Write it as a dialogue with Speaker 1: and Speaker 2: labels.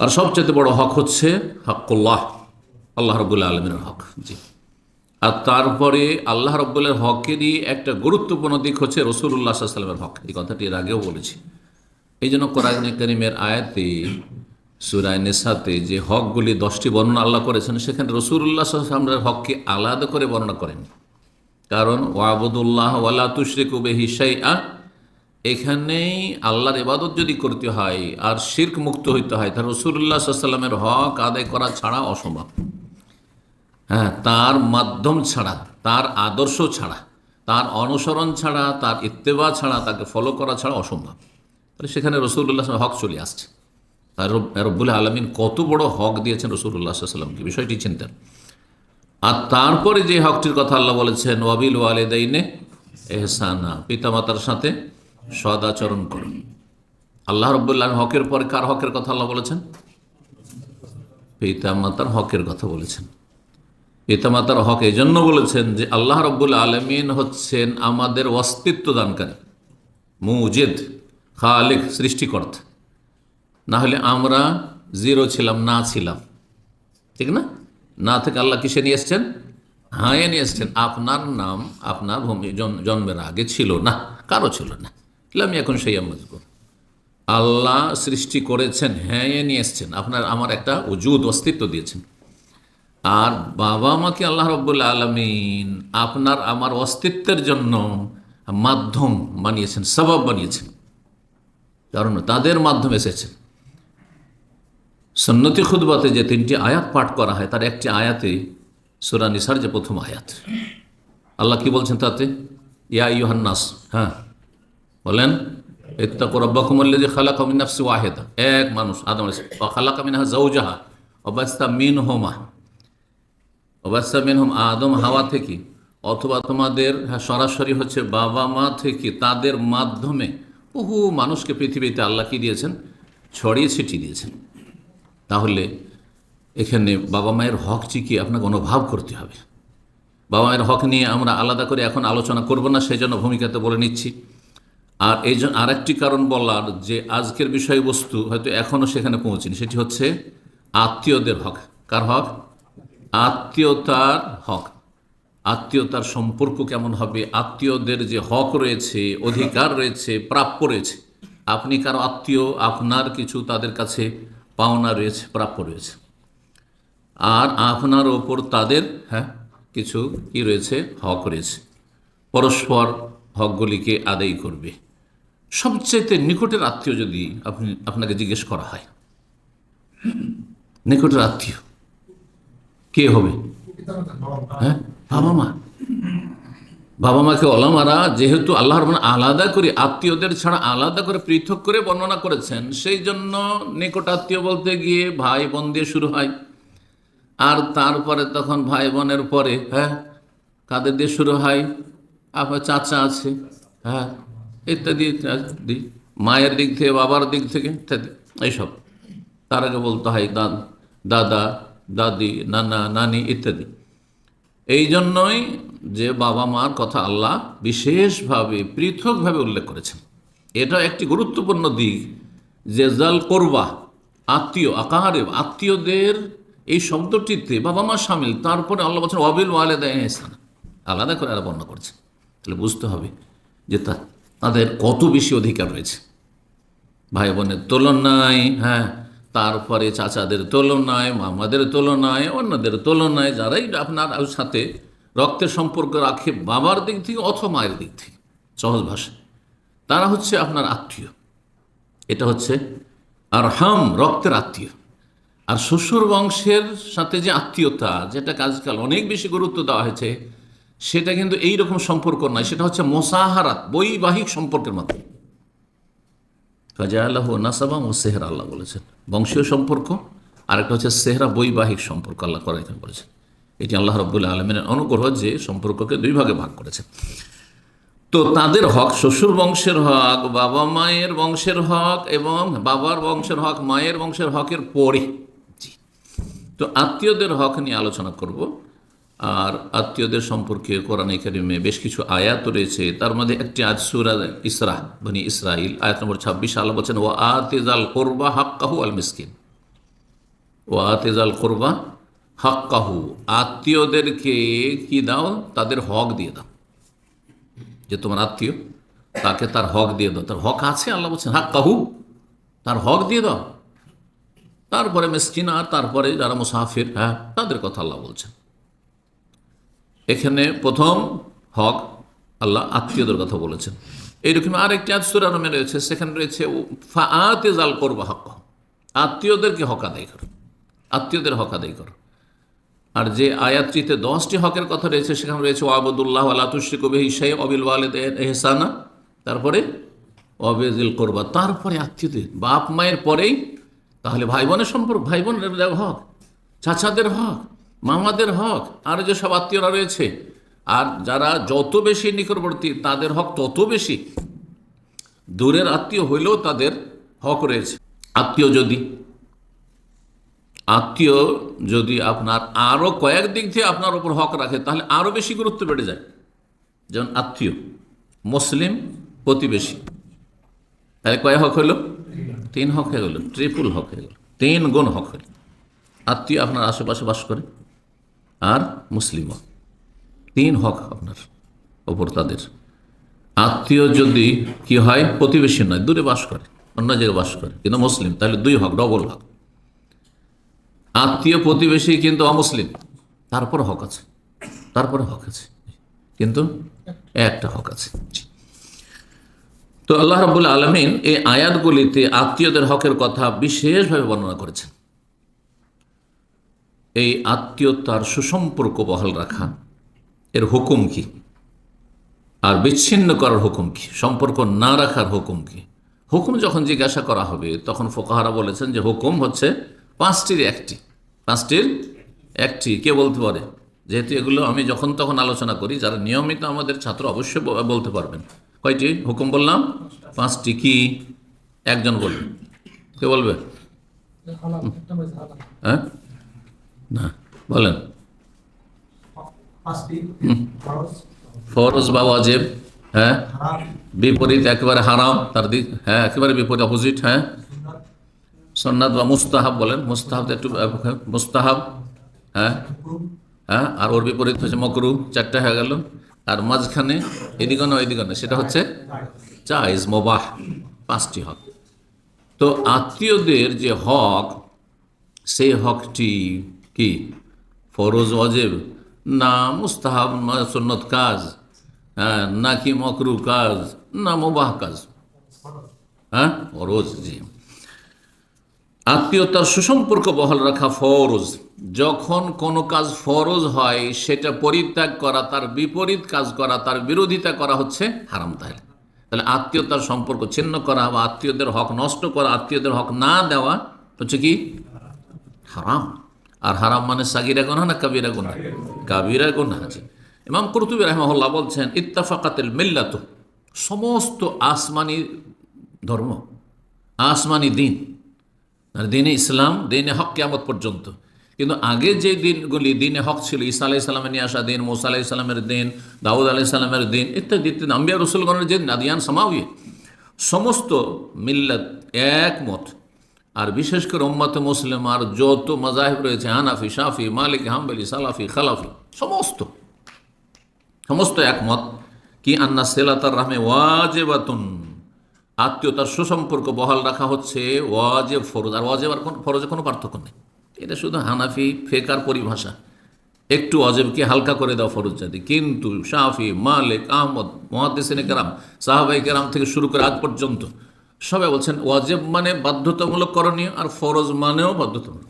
Speaker 1: আর সবচেয়ে বড় হক হচ্ছে হকুল্লাহ আল্লাহ রবুল্লা আলমিনের হক। জি। আর তারপরে আল্লাহ রব্বুল্লার হকেরই একটা গুরুত্বপূর্ণ দিক হচ্ছে রসুল্লাহ সাল্লামের হক। এই কথাটি এর আগেও বলেছি। এই জন্য কোরআন করিমের আয়াতে সুরায় নেশাতে যে হকগুলি দশটি বর্ণনা আল্লাহ করেছেন, সেখানে রসুল্লাহ সাল্লামের হককে আলাদা করে বর্ণনা করেন কারণ ওয়াবুদুল্লাহ ওয়ালা তুশরিক বেহি আ এখানেই আল্লাহর ইবাদত যদি করতে হয় আর শির্ক মুক্ত হইতে হয়, তাহলে রসুল্লাহ সাল্লামের হক আদায় করা ছাড়া অসম্ভব। হ্যাঁ তার মাধ্যম ছাড়া, তার আদর্শ ছাড়া, তার অনুসরণ ছাড়া, তার ইত্তেবা ছাড়া, তাকে ফলো করা ছাড়া অসম্ভব। তাহলে সেখানে রসুল্লাহ হক চলে আসছে। তার রব্বুল আলমিন কত বড় হক দিয়েছেন রসুল্লাহ সাল্লামকে বিষয়টি চিন্তার। আর তারপরে যে হকটির কথা আল্লাহ বলেছেন, ওয়াবিল ওয়ালেদাইনে এহসানা, পিতামাতার সাথে সদাচরণ করুন। আল্লাহ রব্বুল্লাহ হকের পরে কার হকের কথা আল্লাহ বলেছেন? পিতামাতার হকের কথা বলেছেন। পিতামাতার হক এই জন্য বলেছেন যে আল্লাহ রব্বুল আলমিন হচ্ছেন আমাদের অস্তিত্ব দানকারী, মুজেদ, খালেক, সৃষ্টিকর্তা। না হলে আমরা জিরো ছিলাম, না ছিলাম। ঠিক না? না থেকে আল্লাহ কিসে নিয়ে এসছেন? হাঁয়ে নিয়ে এসছেন। আপনার নাম, আপনার ভূমি জন্মের আগে ছিল না, কারও ছিল না। আমি এখন সেই মজবুর আল্লাহ সৃষ্টি করেছেন হ্যাঁ এ নিয়ে এসছেন। আপনার, আমার একটা উজুদ অস্তিত্ব দিয়েছেন। আর বাবা মাকে আল্লাহ রব্বুল আলমিন আপনার, আমার অস্তিত্বের জন্য মাধ্যম বানিয়েছেন, সবাব বানিয়েছেন? কারণ তাদের মাধ্যমে এসেছেন। সন্নতি খুদবাতে যে তিনটি আয়াত পাঠ করা হয়, তার একটি আয়াতে সুরা নিসার যে প্রথম আয়াত। আল্লাহ কি বলছেন তাতে? ইয়া ইউহান্নাস হ্যাঁ। বলেন এক মানুষ, আদম আদম হাওয়া থেকে, অথবা তোমাদের সরাসরি হচ্ছে বাবা মা থেকে, তাদের মাধ্যমে বহু মানুষকে পৃথিবীতে আল্লাহ কি দিয়েছেন? ছড়িয়ে ছিটিয়ে দিয়েছেন। তাহলে এখানে বাবা মায়ের হক চিকি আপনাকে অনুভব করতে হবে? বাবা মায়ের হক নিয়ে আমরা আলাদা করে এখন আলোচনা করব না সেই জন্য ভূমিকাতে বলে নিচ্ছি। আর এই জন্য আরেকটি কারণ বলার যে আজকের বিষয়বস্তু হয়তো এখনও সেখানে পৌঁছেনি, সেটি হচ্ছে আত্মীয়দের হক। কার হক? আত্মীয়তার হক। আত্মীয়তার সম্পর্ক কেমন হবে? আত্মীয়দের যে হক রয়েছে, অধিকার রয়েছে, প্রাপ্য রয়েছে, আপনি কারও আত্মীয়, আপনার কিছু তাদের কাছে পাওনা রয়েছে, প্রাপ্য রয়েছে। আর আপনার ওপর তাদের হ্যাঁ কিছু কি রয়েছে? হক রয়েছে। পরস্পর হকগুলিকে আদায় করবে। সবচেয়ে নিকটের আত্মীয় যদি আপনি আপনাকে জিজ্ঞেস করা হয়, নিকটের আত্মীয়, কে হবে? হ্যাঁ? বাবা মা। বাবা মাকে অলামারা, যেহেতু আল্লাহর মানে আলাদা করে আত্মীয়দের ছাড়া আলাদা করে পৃথক করে বর্ণনা করেছেন, সেই জন্য নিকট আত্মীয় বলতে গিয়ে ভাই বোন দিয়ে শুরু হয়। আর তারপরে তখন ভাই বোনের পরে হ্যাঁ কাদের দিয়ে শুরু হয়? আপনার চাচা আছে হ্যাঁ ইত্যাদি ইত্যাদি, মায়ের দিক থেকে, বাবার দিক থেকে ইত্যাদি, এইসব। তার আগে বলতে হয় দাদা, দাদি, নানা, নানি ইত্যাদি। এই জন্যই যে বাবা মার কথা আল্লাহ বিশেষভাবে, পৃথকভাবে উল্লেখ করেছেন। এটা একটি গুরুত্বপূর্ণ দিক যে জাল করবা, আত্মীয় আকাহারে আত্মীয়দের এই শব্দটিতে বাবা মা সামিল, তারপরে আল্লাহ বলছেন অবিল ওয়ালেদা এহসান। আলাদা করে আলাদা বর্ণনা করছে তাহলে বুঝতে হবে যে তা তাদের কত বেশি অধিকার রয়েছে? ভাই বোনের তুলনায় হ্যাঁ তারপরে চাচাদের তুলনায়, মামাদের তুলনায়, অন্যদের তুলনায় যারাই আপনার সাথে রক্তের সম্পর্ক রাখে, বাবার দিক থেকে অথবা মায়ের দিক থেকে, সহজ ভাষা তারা হচ্ছে আপনার আত্মীয়। এটা হচ্ছে আর হাম রক্তের আত্মীয়। আর শ্বশুর বংশের সাথে যে আত্মীয়তা যেটাকে আজকাল অনেক বেশি গুরুত্ব দেওয়া হয়েছে সেটা কিন্তু এই রকম সম্পর্ক নয়, সেটা হচ্ছে মোসাহারাত, বৈবাহিক সম্পর্কের মাধ্যমে কাজা আল্লাহ নাসাবা ও সেহরা, আল্লাহ বলেছেন। বংশীয় সম্পর্ক, আরেকটা হচ্ছে সেহরা, বৈবাহিক সম্পর্ক, আল্লাহ করা বলেছেন। এটি আল্লাহ রব্বুল্লাহ আলমিনের অনুগ্রহ যে সম্পর্ককে দুই ভাগে ভাগ করেছেন তো তাদের হক শ্বশুর বংশের হক, বাবা মায়ের বংশের হক এবং বাবার বংশের হক, মায়ের বংশের হকের পরে। তো আত্মীয়দের হক নিয়ে আলোচনা করব। আর আত্মীয়দের সম্পর্কে কোরআন একাডেমে বেশ কিছু আয়াত রয়েছে। তার মধ্যে একটি আজ সুরা ইসরা, বনি ইসরাইল আয়াত নম্বর ছাব্বিশ, আল্লাহ বলছেন ও আতেজাল কোরবা হাক্কাহু আল মিসকিন। ও আতেজাল করবা হাক্কাহু, আত্মীয়দেরকে কি দাও? তাদের হক দিয়ে দাও। যে তোমার আত্মীয়, তাকে তার হক দিয়ে দাও। তার হক আছে, আল্লাহ বলছেন, হাক্কাহু, তার হক দিয়ে দাও। তারপরে মেসকিন আর তারপরে যারা মুসাফির হ্যাঁ তাদের কথা আল্লাহ বলছেন। এখানে প্রথম হক আল্লাহ আত্মীয়দের কথা বলেছেন। এইরকম আরেকটি আজসুরানমে রয়েছে, সেখানে রয়েছে জাল করবা হক আত্মীয়দেরকে হক আদায় করো, আত্মীয়দের হক আদায় করো। আর যে আয়াতটিতে দশটি হকের কথা রয়েছে, সেখানে রয়েছে ওয়াবুদুল্লাহ আল্লাহ তুশ্রিক হিসাই অবিল ওয়ালেদ এহসানা তারপরে অবেজিল করবা তারপরে আত্মীয়দের, বাপ মায়ের পরেই, তাহলে ভাই বোনের সম্পর্ক ভাই বোনের হক, চাচাদের হক মামাদের হক, আর যেসব আত্মীয়রা রয়েছে, আর যারা যত বেশি নিকটবর্তী, তাদের হক তত বেশি। দূরের আত্মীয় হইলেও তাদের হক রয়েছে। আত্মীয় যদি আত্মীয় যদি আপনার আরও কয়েক দিক থেকে আপনার ওপর হক রাখে, তাহলে আরও বেশি গুরুত্ব বেড়ে যায়। যেমন আত্মীয়, মুসলিম প্রতিবেশী। তাহলে কয় হক হলো তিন হক হয়ে গেল ট্রিপুল হক হয়ে গেল, তিন গুণ হক হলো আত্মীয় আপনার আশেপাশে বাস করে। মুসলিমও। তিন হক আপনার ওপর তাদের। আত্মীয় যদি কি হয়, প্রতিবেশী নয়, দূরে বাস করে, অন্য জায়গায় বাস করে, কিন্তু মুসলিম, তাহলে দুই হক ডবল হক। আত্মীয়, প্রতিবেশী কিন্তু অমুসলিম, তারপর হক আছে, তারপরে হক আছে, কিন্তু একটা হক আছে। তো আল্লাহ রাবুল আলমিন এই আয়াতগুলিতে আত্মীয়দের হকের কথা বিশেষভাবে বর্ণনা করেছেন। এই আত্মীয়তার সুসম্পর্ক বহাল রাখা। এর হুকুম কি? আর বিচ্ছিন্ন করার হুকুম কি? সম্পর্ক না রাখার হুকুম কি? হুকুম যখন জিজ্ঞাসা করা হবে, তখন ফোকাহারা বলেছেন যে হুকুম হচ্ছে পাঁচটির একটি। পাঁচটির একটি কে বলতে পারে? যেহেতু এগুলো আমি যখন তখন আলোচনা করি, যারা নিয়মিত আমাদের ছাত্র অবশ্যই বলতে পারবেন। কয়টি? হুকুম বললাম। পাঁচটি কি? একজন বলবে। কে বলবে? হ্যাঁ? বলেন। ফরজ বা ওয়াজেব হ্যাঁ? বিপরীত, একেবারে হারাম, তার দিক হ্যাঁ একেবারে বিপরীত অপোজিট হ্যাঁ? সন্ন্যাত বা মুস্তাহাব বলেন, মুস্তাহাব একটু, মুস্তাহাব হ্যাঁ? হ্যাঁ আর ওর বিপরীত হচ্ছে মকরু, চারটা হয়ে গেল। আর মাঝখানে এদিকে না ওইদিকে না সেটা হচ্ছে চাইজ মোবাহ, পাঁচটি হক। তো আত্মীয়দের যে হক, সেই হকটি কি? ফরজ অজেব না মুস্তাহাব সুন্নত কাজ হ্যাঁ নাকি মকরু কাজ, না মোবাহ কাজ। হ্যাঁ ফরজ, জি। আত্মীয়তার সুসম্পর্ক বহাল রাখা ফরজ। যখন কোনো কাজ ফরজ হয়, সেটা পরিত্যাগ করা, তার বিপরীত কাজ করা, তার বিরোধিতা করা হচ্ছে হারাম তাহলে। তাহলে আত্মীয়তার সম্পর্ক ছিন্ন করা বা আত্মীয়দের হক নষ্ট করা, আত্মীয়দের হক না দেওয়া হচ্ছে কি? হারাম। আর হারাম মানে সাগিরা গুনা না কাবিরা গুনা কাবিরা গুনা আছে ইমাম কুরতুবী রহমহল্লা বলছেন, ইত্তাফাকাতিল মিল্লাত সমস্ত আসমানি ধর্ম, আসমানি দিন আর দিনে ইসলাম, দিনে হক কেয়ামত পর্যন্ত। কিন্তু আগে যে দিনগুলি, দিনে হক ছিল, ঈসা আলাহি সাল্লামের নিয়ে আসা দিন, মোসা আলাহি সাল্লামের দিন, দাউদ আলাহি সাল্লামের দিন, ইত্যাদি ইত্যাদি। আম্বিয়া রসুলগণের যে নাদিয়ান সামাউয়ে সমস্ত মিল্লাত একমত। আর বিশেষ করে উম্মত মুসলিম আর যত মজাহিব রয়েছে, হানাফি, শাফি, মালিক, হাম্বলি, সালাফি, খালাফি, সমস্ত সমস্ত একমত কি আন্না সেলাতার রাহমে ওয়াজেবাতুন। আত্মীয়তার সুসম্পর্ক বহাল রাখা হচ্ছে, ওয়াজেব ফরজ, আর ওয়াজেব আর কোন, ফরজে কোনো পার্থক্য নেই। এটা শুধু হানাফি ফেকার পরিভাষা। একটু অজেবকে হালকা করে দেওয়া ফরজ জাতি। কিন্তু শাফি, মালিক, আহমদ মহাদিসিনে কেরাম, সাহাবাই কেরাম থেকে শুরু করে আজ পর্যন্ত সবাই বলছেন ওয়াজেব মানে বাধ্যতামূলক করণীয় আর ফরজ মানেও বাধ্যতামূলক।